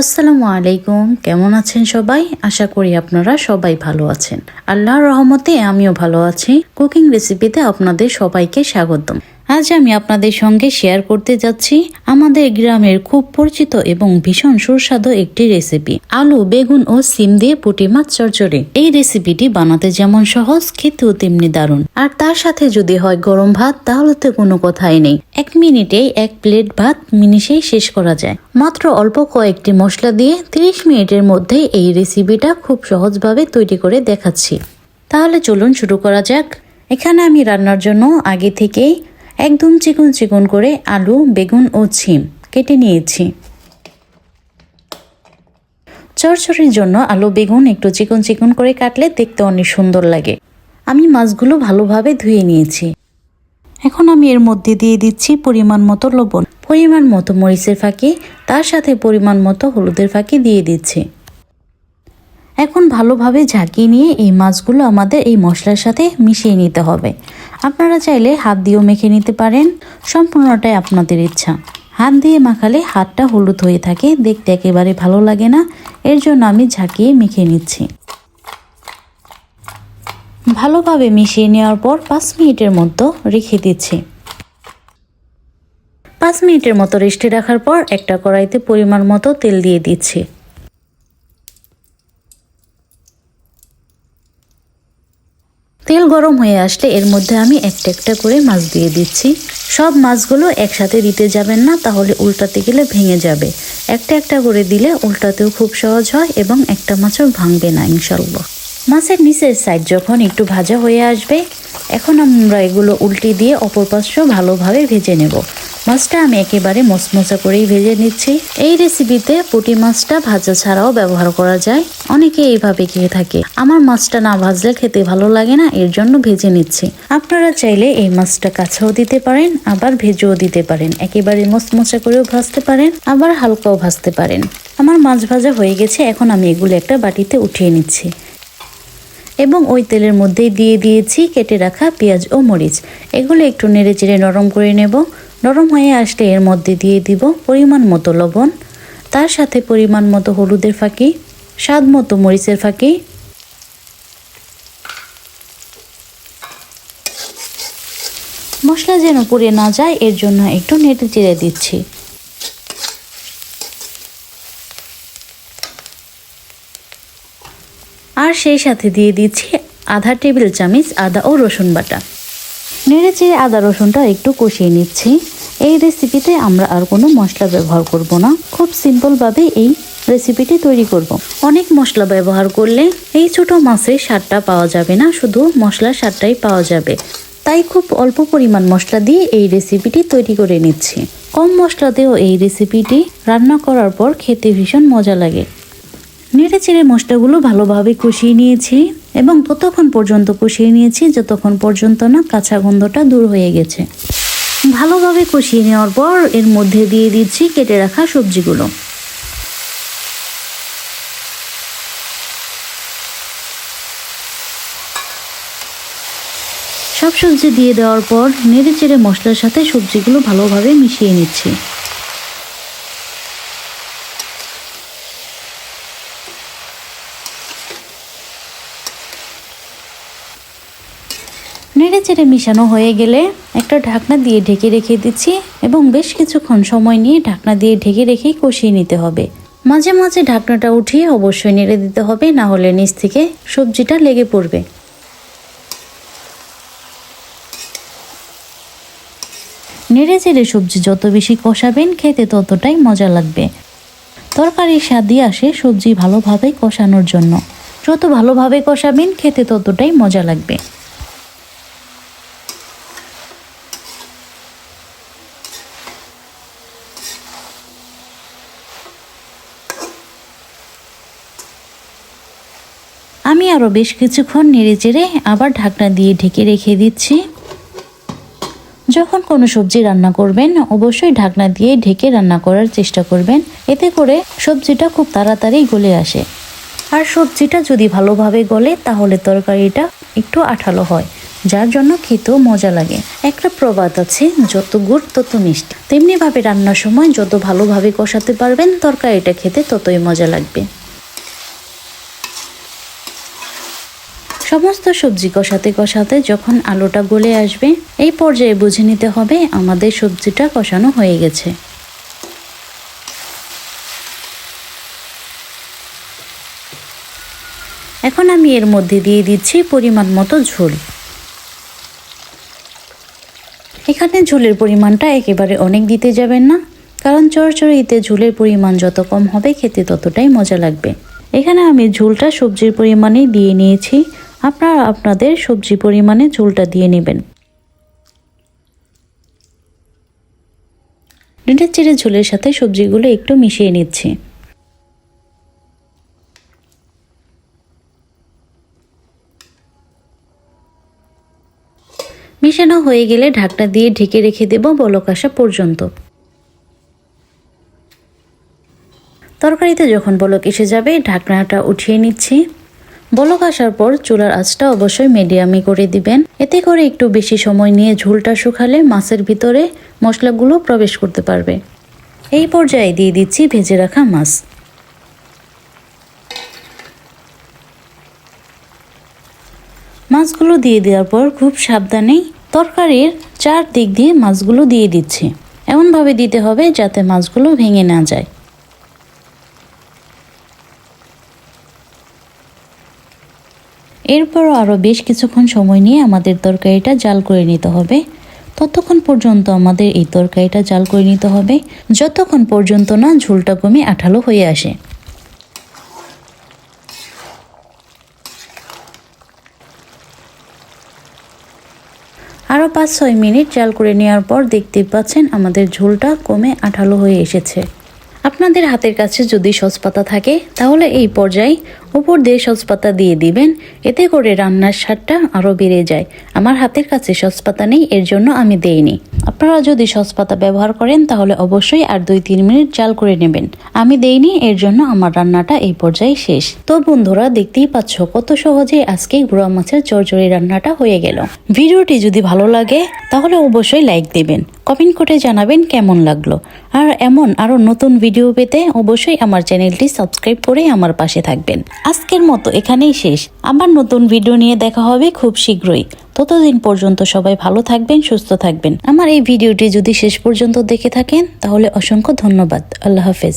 আসসালামু আলাইকুম। কেমন আছেন সবাই? আশা করি আপনারা সবাই ভালো আছেন। আল্লাহর রহমতে আমিও ভালো আছি। কুকিং রেসিপিতে আপনাদের সবাইকে স্বাগতম। আজ আমি আপনাদের সঙ্গে শেয়ার করতে যাচ্ছি আমাদের গ্রামের খুব পরিচিত এবং ভীষণ সুস্বাদু একটি রেসিপি আলু, বেগুন ও সিম দিয়ে পুঁটি মাছ চচ্চড়ি। এই রেসিপিটি বানাতে যেমন সহজ, খেতেও তেমনি দারুণ। আর তার সাথে যদি হয় গরম ভাত, তাহলে তো কোনো কথাই নেই। এক মিনিটেই এক প্লেট ভাত মিনিশেই শেষ করা যায়। মাত্র অল্প কয়েকটি মশলা দিয়ে 30 মিনিটের মধ্যে এই রেসিপিটা খুব সহজভাবে তৈরি করে দেখাচ্ছি। তাহলে চলুন শুরু করা যাক। এখানে আমি রান্নার জন্য আগে থেকেই একদম চিকন চিকন করে আলু, বেগুন ও ছিম কেটে নিয়েছি। চরচড়ির জন্য আলু, বেগুন একটু চিকন চিকন করে কাটলে দেখতে অনেক সুন্দর লাগে। আমি মাছগুলো ভালোভাবে ধুয়ে নিয়েছি। এখন আমি এর মধ্যে দিয়ে দিচ্ছি পরিমাণ মতো লবণ। পরিমাণ মতো মরিচের ফাঁকি, তার সাথে পরিমাণ মতো হলুদের ফাঁকি দিয়ে দিচ্ছি। এখন ভালোভাবে ঝাঁকিয়ে নিয়ে এই মাছগুলো আমাদের এই মশলার সাথে মিশিয়ে নিতে হবে। আপনারা চাইলে হাত দিয়েও মেখে নিতে পারেন। সম্পূর্ণটাই আপনাদের ইচ্ছা। হাত দিয়ে মাখালে হাতটা হলুদ হয়ে থাকে, দেখতে একেবারে ভালো লাগে না। এর জন্য আমি ঝাঁকিয়ে মেখে নিচ্ছি। ভালোভাবে মিশিয়ে নেওয়ার পর পাঁচ মিনিটের মতো রেখে দিচ্ছি। পাঁচ মিনিটের মতো রেস্টে রাখার পর একটা কড়াইতে পরিমাণ মতো তেল দিয়ে দিচ্ছি। তেল গরম হয়ে আসলে এর মধ্যে আমি একটা একটা করে মাছ দিয়ে দিচ্ছি। সব মাছগুলো একসাথে দিতে যাবেন না, তাহলে উল্টাতে গেলে ভেঙে যাবে। একটা একটা করে দিলে উল্টাতেও খুব সহজ হয় এবং একটা মাছও ভাঙবে না ইনশাল্লাহ মাছের নিচের সাইড যখন একটু ভাজা হয়ে আসবে, এখন আমরা এগুলো উল্টে দিয়ে অপর পাশ ভালোভাবে ভেজে নেব। মাছটা আমি একেবারে মচমচা করেই ভেজে নিচ্ছি। এই রেসিপিতে পুঁটি মাছটা ভাজা ছাড়াও ব্যবহার করা যায়। অনেকে এইভাবে খেয়ে থাকে। আমার মাছটা না ভাজলে খেতে ভালো লাগে না, এর জন্য ভেজে নিচ্ছি। আপনারা চাইলে এই মাছটা কাছেও দিতে পারেন, আবার ভেজেও দিতে পারেন। একেবারে মচমচা করেও ভাজতে পারেন, আবার হালকাও ভাজতে পারেন। আমার মাছ ভাজা হয়ে গেছে, এখন আমি এগুলো একটা বাটিতে উঠিয়ে নিচ্ছি। এবং ওই তেলের মধ্যেই দিয়ে দিয়েছি, কেটে রাখা পেঁয়াজ ও মরিচ। এগুলো একটু নেড়ে চেড়ে নরম করে নেব। নরম হয়ে আসলে এর মধ্যে দিয়ে দিব পরিমাণ মতো লবণ, তার সাথে পরিমাণ মতো হলুদের ফাঁকি, স্বাদ মতো মরিচের ফাঁকি। মশলা যেন পুড়ে না যায়, এর জন্য একটু নেড়ে চিড়ে দিচ্ছি। আর সেই সাথে দিয়ে দিচ্ছি আধা টেবিল চামচ আদা ও রসুন বাটা। নেড়ে চেড়ে আদা রসুনটা একটু কষিয়ে নিচ্ছি। এই রেসিপিতে আমরা আর কোনো মশলা ব্যবহার করব না। খুব সিম্পলভাবে এই রেসিপিটি তৈরি করব। অনেক মশলা ব্যবহার করলে এই ছোট মাছের স্বাদটা পাওয়া যাবে না, শুধু মশলার স্বাদটাই পাওয়া যাবে। তাই খুব অল্প পরিমাণ মশলা দিয়ে এই রেসিপিটি তৈরি করে নিচ্ছি। কম মশলাতেও এই রেসিপিটি রান্না করার পর খেতে ভীষণ মজা লাগে। নেড়ে চেড়ে মশলাগুলো ভালোভাবে কষিয়ে নিয়েছি এবং ততক্ষণ পর্যন্ত কষিয়ে নিয়েছি যতক্ষণ পর্যন্ত না কাঁচা গন্ধটা দূর হয়ে গেছে। ভালোভাবে কষিয়ে নেওয়ার পর এর মধ্যে দিয়ে দিচ্ছি কেটে রাখা সবজিগুলো। সব সবজি দিয়ে দেওয়ার পর নেড়ে চেড়ে মশলার সাথে সবজিগুলো ভালোভাবে মিশিয়ে নিচ্ছি। নেড়ে চেড়ে মিশানো হয়ে গেলে একটা ঢাকনা দিয়ে ঢেকে রেখে দিচ্ছি এবং বেশ কিছুক্ষণ সময় নিয়ে ঢাকনা দিয়ে ঢেকে রেখেই কষিয়ে নিতে হবে। মাঝে মাঝে ঢাকনাটা উঠিয়ে অবশ্যই নেড়ে দিতে হবে, না হলে নিচ থেকে সবজিটা লেগে পড়বে। নেড়ে চেড়ে সবজি যত বেশি কষাবেন, খেতে ততটাই মজা লাগবে। তরকারির স্বাদই আসে সবজি ভালোভাবে কষানোর জন্য। যত ভালোভাবে কষাবেন, খেতে ততটাই মজা লাগবে। আমি আরও বেশ কিছুক্ষণ নেড়ে চেড়ে আবার ঢাকনা দিয়ে ঢেকে রেখে দিচ্ছি। যখন কোনো সবজি রান্না করবেন, অবশ্যই ঢাকনা দিয়ে ঢেকে রান্না করার চেষ্টা করবেন। এতে করে সবজিটা খুব তাড়াতাড়ি গলে আসে। আর সবজিটা যদি ভালোভাবে গলে, তাহলে তরকারিটা একটু আঠালো হয়, যার জন্য খেতেও মজা লাগে। একটা প্রবাদ আছে, যত গুড়, তত মিষ্টি। তেমনিভাবে রান্নার সময় যত ভালোভাবে কষাতে পারবেন, তরকারিটা খেতে ততই মজা লাগবে। সমস্ত সবজি কষাতে কষাতে যখন আলুটা গলে আসবে, এই পর্যায়ে বুঝে নিতে হবে আমাদের সবজিটা কষানো হয়ে গেছে। এখন আমি এর মধ্যে দিয়ে দিচ্ছি পরিমাণ মতো ঝোল। এখানে ঝোলের পরিমাণটা একেবারে অনেক দিতে যাবেন না, কারণ চরচড়িতে ঝোলের পরিমাণ যত কম হবে, খেতে ততটাই মজা লাগবে। এখানে আমি ঝোলটা সবজির পরিমাণে দিয়ে নিয়েছি। আপনারা আপনাদের সবজি পরিমাণে ঝোলটা দিয়ে নেবেন। ডিমের চিড়ে ঝোলের সাথে সবজিগুলো একটু মিশিয়ে নিচ্ছি। মিশানো হয়ে গেলে ঢাকনা দিয়ে ঢেকে রেখে দেব বলক আসা পর্যন্ত। তরকারিতে যখন বলক এসে যাবে, ঢাকনাটা উঠিয়ে নিচ্ছি। বলক আসার পর চুলার আঁচটা অবশ্যই মিডিয়ামে করে দিবেন। এতে করে একটু বেশি সময় নিয়ে ঝোলটা শুকালে মাছের ভিতরে মশলাগুলো প্রবেশ করতে পারবে। এই পর্যায়ে দিয়ে দিচ্ছি ভেজে রাখা মাছ। মাছগুলো দিয়ে দেওয়ার পর খুব সাবধানেই তরকারির চার দিক দিয়ে মাছগুলো দিয়ে দিচ্ছি। এমনভাবে দিতে হবে যাতে মাছগুলো ভেঙে না যায়। এরপরও আরও বেশ কিছুক্ষণ সময় নিয়ে আমাদের তরকারিটা জাল করে নিতে হবে। ততক্ষণ পর্যন্ত আমাদের এই তরকারিটা জাল করে নিতে হবে। যতক্ষণ পর্যন্ত না ঝোলটা কমে আঠালো হয়ে আসে। আরও পাঁচ ছয় মিনিট জাল করে নেওয়ার পর দেখতে পাচ্ছেন আমাদের ঝোলটা কমে আঠালো হয়ে এসেছে। আপনাদের হাতের কাছে যদি সসপাতা থাকে, তাহলে এই পর্যায়ে উপর দিয়ে সসপাতা দিয়ে দিবেন, এতে করে রান্নার স্বাদটা আরও বেড়ে যায়। আমার হাতের কাছে সসপাতা নেই, এর জন্য আমি দেইনি। আপনারা যদি সসপাতা ব্যবহার করেন, তাহলে অবশ্যই আর দুই তিন মিনিট জাল করে নেবেন। আমি দেইনি, এর জন্য আমার রান্নাটা এই পর্যায়ে শেষ। তো বন্ধুরা, দেখতেই পাচ্ছ কত সহজে আজকে গুঁড়া মাছের চরচড়ি রান্নাটা হয়ে গেল। ভিডিওটি যদি ভালো লাগে, তাহলে অবশ্যই লাইক দেবেন, কমেন্ট করে জানাবেন কেমন লাগল। আর এমন আরও নতুন ভিডিও পেতে অবশ্যই আমার চ্যানেলটি সাবস্ক্রাইব করে আমার পাশে থাকবেন। আজকের মতো এখানেই শেষ। আবার নতুন ভিডিও নিয়ে দেখা হবে খুব শীঘ্রই। ততদিন পর্যন্ত সবাই ভালো থাকবেন, সুস্থ থাকবেন। আমার এই ভিডিওটি যদি শেষ পর্যন্ত দেখে থাকেন, তাহলে অসংখ্য ধন্যবাদ। আল্লাহ হাফেজ।